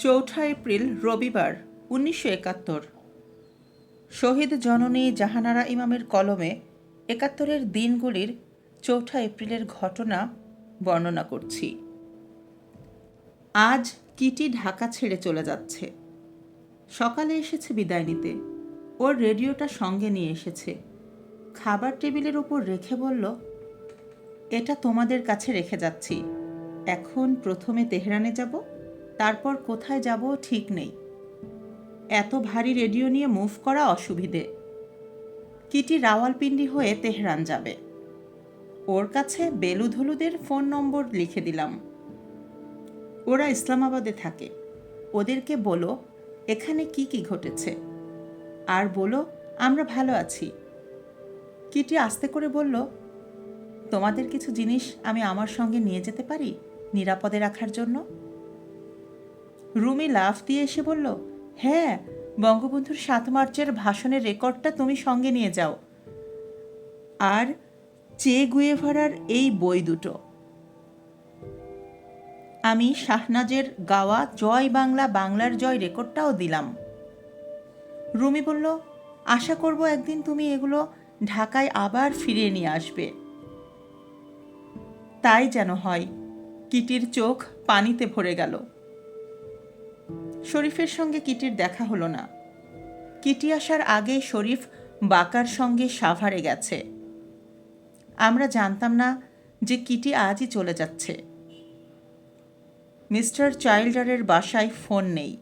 চৌঠা এপ্রিল, রবিবার, উনিশশো একাত্তর। শহীদ জননী জাহানারা ইমামের কলমে একাত্তরের দিনগুলির চৌঠা এপ্রিলের ঘটনা বর্ণনা করছি। আজ কিটি ঢাকা ছেড়ে চলে যাচ্ছে। সকালে এসেছে বিদায় নিতে। ওর রেডিওটা সঙ্গে নিয়ে এসেছে। খাবার টেবিলের উপর রেখে বলল, এটা তোমাদের কাছে রেখে যাচ্ছি। এখন প্রথমে তেহরানে যাব তারপর কোথায় যাব ঠিক নেই। এত ভারী রেডিও নিয়ে মুভ করা অসুবিধে। কিটি রাওয়ালপিন্ডি হয়ে তেহরান যাবে। ওর কাছে বেলুধলুদের ফোন নম্বর লিখে দিলাম। ওরা ইসলামাবাদে থাকে। ওদেরকে বলো, এখানে কি কি ঘটেছে? আর বলো, আমরা ভালো আছি। কিটি আস্তে করে বলল, তোমাদের কিছু জিনিস আমি আমার সঙ্গে নিয়ে যেতে পারি নিরাপদে রাখার জন্য? রুমি লাফ দিয়ে এসে বলল হ্যাঁ বঙ্গবন্ধুর সাত মার্চের ভাষণের রেকর্ডটা তুমি সঙ্গে নিয়ে যাও। আর চে গুয়েভারার এই বই দুটো। আমি শাহনাজের গাওয়া জয় বাংলা বাংলার জয় রেকর্ডটাও দিলাম। রুমি বলল, আশা করব একদিন তুমি এগুলো ঢাকায় আবার ফিরিয়ে নিয়ে আসবে। তাই যেন হয়। কিটির চোখ পানিতে ভরে গেল। শরীফের সঙ্গে কিটির দেখা হলো না। কিটি আসার আগে শরীফ বাকার সঙ্গে সাভারে গেছে। আমরা জানতাম না যে কিটি আজই চলে যাচ্ছে। মিস্টার চাইল্ডারের বাসায় ফোন নেই।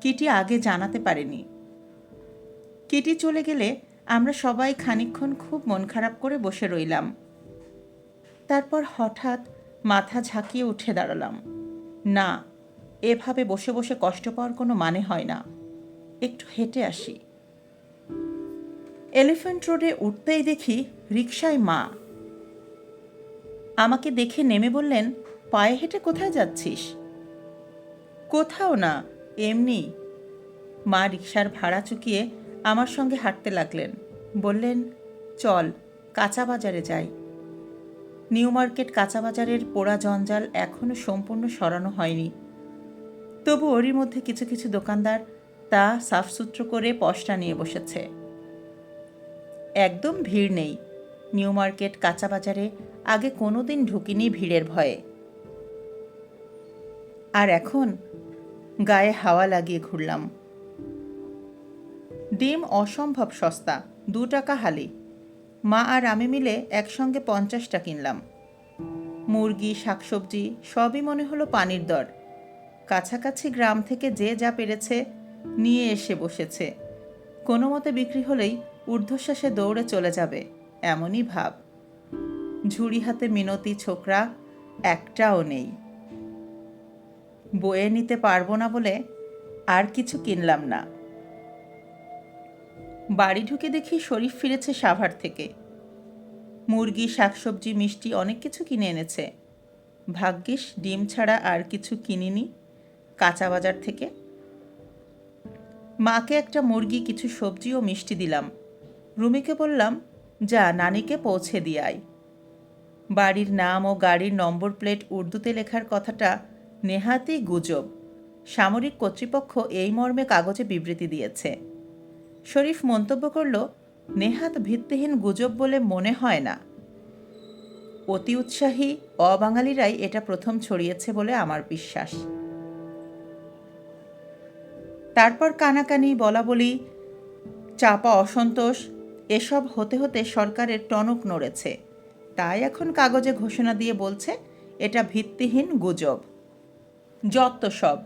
কিটি আগে জানাতে পারেনি। কিটি চলে গেলে আমরা সবাই খানিকক্ষণ খুব মন খারাপ করে বসে রইলাম। তারপর হঠাৎ মাথা ঝাঁকিয়ে উঠে দাঁড়ালাম। না এভাবে বসে বসে কষ্ট পাওয়ার কোনো মানে হয় না। একটু হেঁটে আসি। এলিফ্যান্ট রোডে উঠতেই দেখি রিকশায় মা। আমাকে দেখে নেমে বললেন, পায়ে হেঁটে কোথায় যাচ্ছিস? কোথাও না, এমনি। মা রিকশার ভাড়া চুকিয়ে আমার সঙ্গে হাঁটতে লাগলেন। বললেন, চল, কাঁচা বাজারে যাই। নিউ মার্কেট কাঁচা বাজারের পোড়া জঞ্জাল এখনও সম্পূর্ণ সরানো হয়নি। তবু ওরই মধ্যে কিছু কিছু দোকানদার তা সাফসুত্র করে পশটা নিয়ে বসেছে। একদম ভিড় নেই। নিউ মার্কেট কাঁচা বাজারে আগে কোনো দিন ঢুকিনি ভিড়ের ভয়ে। আর এখন গায়ে হাওয়া লাগিয়ে ঘুরলাম। ডিম অসম্ভব সস্তা, দু টাকা হালি। মা আর আমি মিলে একসঙ্গে পঞ্চাশটা কিনলাম। মুরগি, শাকসবজি সবই মনে হলো পানির দর। কাছাকাছি গ্রাম থেকে যে যা পেরেছে নিয়ে এসে বসেছে। কোনো মতে বিক্রি হলেই ঊর্ধ্বশ্বাসে দৌড়ে চলে যাবে, এমনই ভাব। ঝুড়ি হাতে মিনতি ছোকরা একটাও নেই। বয়ে নিতে পারব না বলে আর কিছু কিনলাম না। বাড়ি ঢুকে দেখি শরীফ ফিরেছে সাভার থেকে। মুরগি, শাকসবজি, মিষ্টি অনেক কিছু কিনে এনেছে। ভাগ্যিস ডিম ছাড়া আর কিছু কিনিনি। কাঁচা বাজার থেকে। মাকে একটা মুরগি, কিছু সবজি ও মিষ্টি দিলাম। রুমিকে বললাম, যা, নানিকে পৌঁছে দিয়ে বাড়ির নাম ও গাড়ির নম্বর প্লেট উর্দুতে লেখার কথাটা নেহাতই গুজব। সামরিক কর্তৃপক্ষ এই মর্মে কাগজে বিবৃতি দিয়েছে। শরীফ মন্তব্য করল, নেহাত ভিত্তিহীন গুজব বলে মনে হয় না। অতি উৎসাহী, অবাঙালিরাই এটা প্রথম ছড়িয়েছে বলে আমার বিশ্বাস। তারপর কানাকানি বলা বলি চাপা অসন্তোষ, এসব হতে হতে সরকারের টনক নড়েছে। তাই এখন কাগজে ঘোষণা দিয়ে বলছে, এটা ভিত্তিহীন গুজব। যত সব।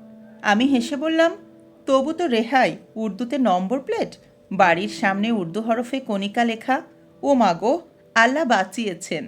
আমি হেসে বললাম, তবু তো রেহাই, উর্দুতে নম্বর প্লেট, বাড়ির সামনে উর্দু হরফে কণিকা লেখা ও মাগো আল্লাহ বাঁচিয়েছেন।